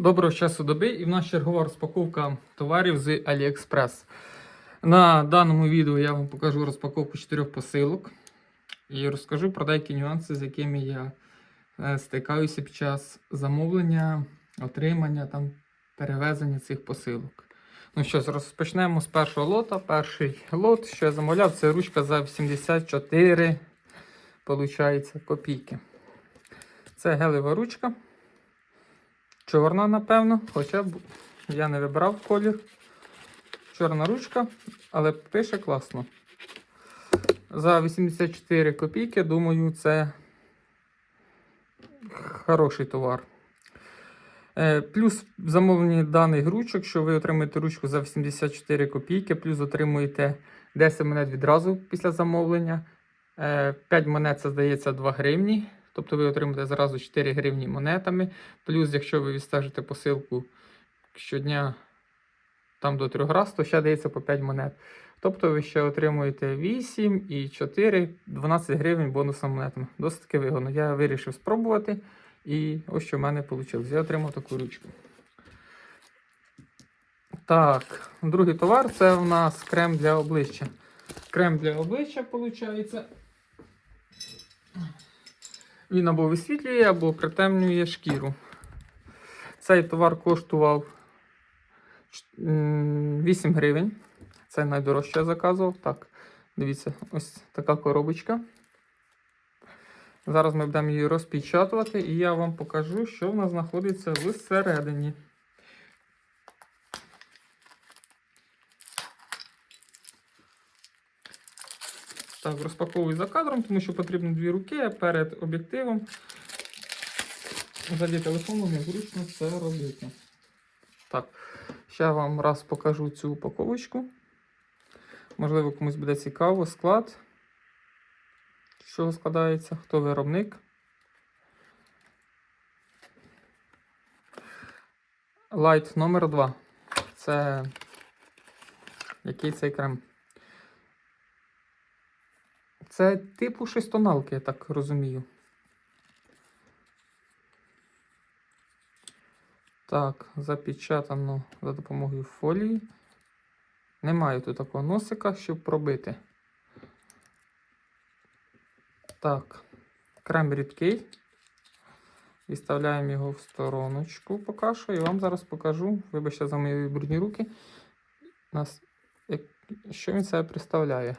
Доброго часу доби і в нас чергова розпаковка товарів з AliExpress. На даному відео я вам покажу розпаковку чотирьох посилок і розкажу про деякі нюанси, з якими я е, стикаюся під час замовлення, отримання там, перевезення цих посилок. Ну що розпочнемо з першого лота. Перший лот, що я замовляв, це ручка за 84 получається, копійки. Це гелева ручка. Чорна, напевно, хоча б я не вибрав колір. Чорна ручка, але пише класно. За 84 копійки, думаю, це хороший товар. Е, Плюс в замовленні даних ручок, що ви отримаєте ручку за 84 копійки, плюс отримуєте 10 монет відразу після замовлення. 5 монет це здається 2 гривні. Тобто ви отримаєте зразу 4 гривні монетами. Плюс, якщо ви відстежите посилку щодня там до 3 раз, то ще дається по 5 монет. Тобто ви ще отримуєте 8 і 4, 12 гривень бонусом монетами. Досить таки вигодно. Я вирішив спробувати. І ось що в мене вийшло. Я отримав таку ручку. Так, другий товар це у нас крем для обличчя. Крем для обличчя, виходить. Він або висвітлює, або притемнює шкіру. Цей товар коштував 8 гривень. Це найдорожче я заказував. Так, дивіться, ось така коробочка. Зараз ми будемо її розпечатувати, і я вам покажу, що в нас знаходиться всередині. Так, розпаковую за кадром, тому що потрібно дві руки перед об'єктивом. Заді телефоном незручно це робити. Так, ще вам раз покажу цю упаковочку. Можливо, комусь буде цікаво склад. Чого складається, хто виробник. Light номер 2 Це який цей крем? Це типу щось тоналки, я так розумію. Так, запечатано за допомогою фолії. Немає тут такого носика, щоб пробити. Так, крем рідкий. Відставляємо його в стороночку поки що. І вам зараз покажу, вибачте за мої брудні руки, що він себе представляє.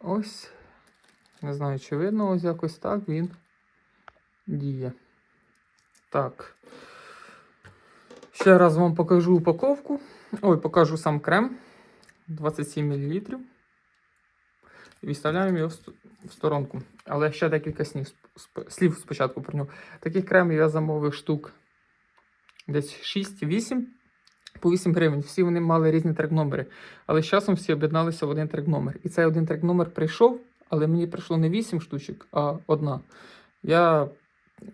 Ось, не знаю, чи видно, ось якось так він діє. Так. Ще раз вам покажу упаковку. Ой, покажу сам крем 27 мл. Відставляємо його в сторонку. Але ще декілька слів, сп- слів спочатку про нього. Таких кремів я замовив штук десь 6-8 по 8 гривень. Всі вони мали різні трек-номери. Але з часом всі об'єдналися в один трек-номер. І цей один трек-номер прийшов, але мені прийшло не 8 штучок, а одна. Я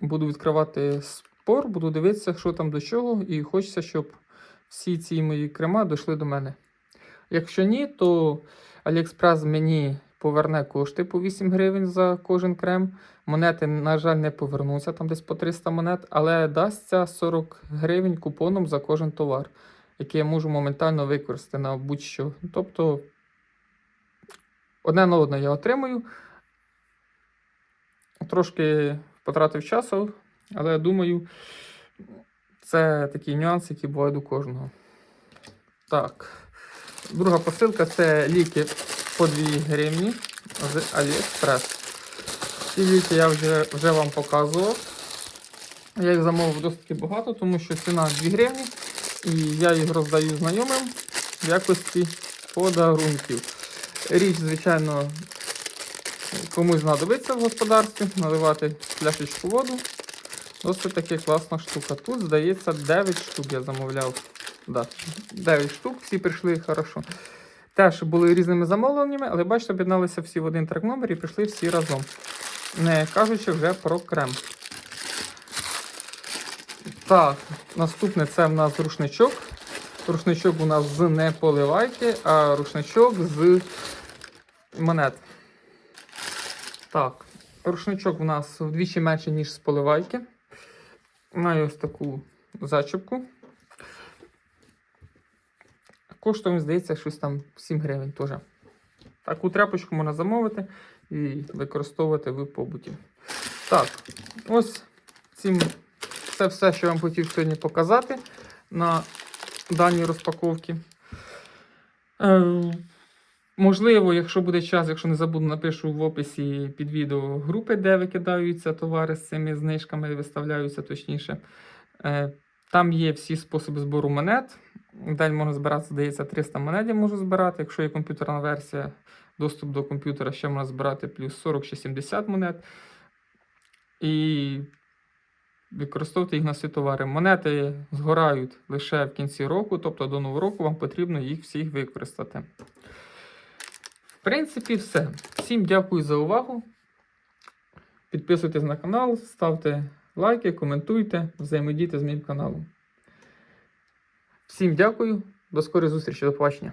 буду відкривати спор, буду дивитися, що там до чого, і хочеться, щоб всі ці мої крема дійшли до мене. Якщо ні, то AliExpress мені поверне кошти по 8 гривень за кожен крем. Монети, на жаль, не повернуться, там десь по 300 монет, але дасться 40 гривень купоном за кожен товар, який я можу моментально використати на будь-що. Тобто одне на одне я отримую. Трошки потратив часу, але я думаю, це такий нюанс, який бувають у кожного. Так. Друга посилка це ліки по 2 гривні з AliExpress. Ці ліки я вже, вже вам показував. Я їх замовив досить багато, тому що ціна 2 гривні. І я їх роздаю знайомим в якості подарунків. Річ, звичайно, комусь знадобиться в господарстві наливати пляшечку воду. Досить таки класна штука. Тут, здається, 9 штук я замовляв. Да, 9 штук, всі прийшли хорошо. Теж були різними замовленнями, але бачите, об'єдналися всі в один трек номер і прийшли всі разом. Не кажучи вже про крем. Так, наступне це в нас рушничок. Рушничок у нас з не поливайки, а рушничок з монет. Так, Рушничок у нас вдвічі менше, ніж з поливайки. Маю ось таку зачіпку. Коштує, здається, щось там 7 гривень теж. Таку тряпочку можна замовити і використовувати в побуті. Так, ось цим це все, що я вам хотів сьогодні показати на даній розпаковці. Е, можливо, якщо буде час, якщо не забуду, напишу в описі під відео групи, де викидаються товари з цими знижками, виставляються точніше. Е, там є всі способи збору монет. День можна збирати, здається, 300 монет я можу збирати. Якщо є комп'ютерна версія, доступ до комп'ютера ще можна збирати плюс 40 чи 70 монет. І використовувати їх на всі товари. Монети згорають лише в кінці року, тобто до нового року вам потрібно їх всіх використати. В принципі, все. Всім дякую за увагу. Підписуйтесь на канал, ставте лайки, коментуйте, взаємодійте з моїм каналом. Всім дякую, до скорої зустрічі, до побачення.